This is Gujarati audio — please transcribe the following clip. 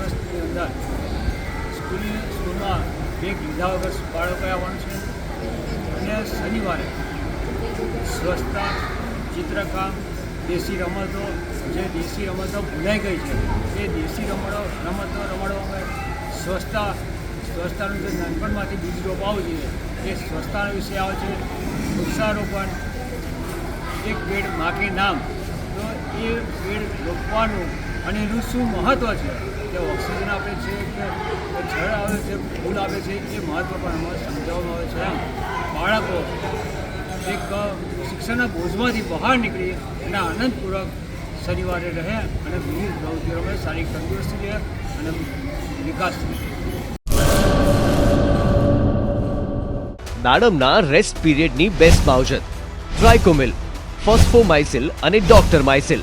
દિવસની અંદર સ્કૂલની સ્કૂલમાં બેગ લીધા વગર બાળકોએ આવવાનું છે. અને શનિવારે સ્વચ્છતા ચિત્રકામ, દેશી રમતો, જે દેશી રમતો ભૂલાઈ ગઈ છે, એ દેશી રમતો રમતો રમાડવામાં સ્વચ્છતા સ્વચ્છતાનું જે નાનપણમાંથી બીજ રોપાવું જોઈએ, એ સ્વચ્છતાના વિશે આવે છે. વૃક્ષારોપણ, એક પેડ માખી નામ. તો એ પેડ રોપવાનું અને એનું શું મહત્ત્વ છે? કે ઓક્સિજન આપે છે કે જળ આવે છે, ફૂલ આપે છે, એ મહત્ત્વ પણ એમાં સમજાવવામાં આવે છે. બાળકો એક શિક્ષણના બોજમાંથી બહાર નીકળી અને આનંદપૂર્વક શનિવારે રહે અને વિવિધ પ્રવૃત્તિઓમાં શારીરિક તંદુરસ્તી રહે અને વિકાસ થાય. દાડમના રેસ્ટ પીરિયડની બેસ્ટ માવજત ટ્રાયકોમિલ ફોસ્ફોમાઇસિલ અને ડોક્ટર માઇસિલ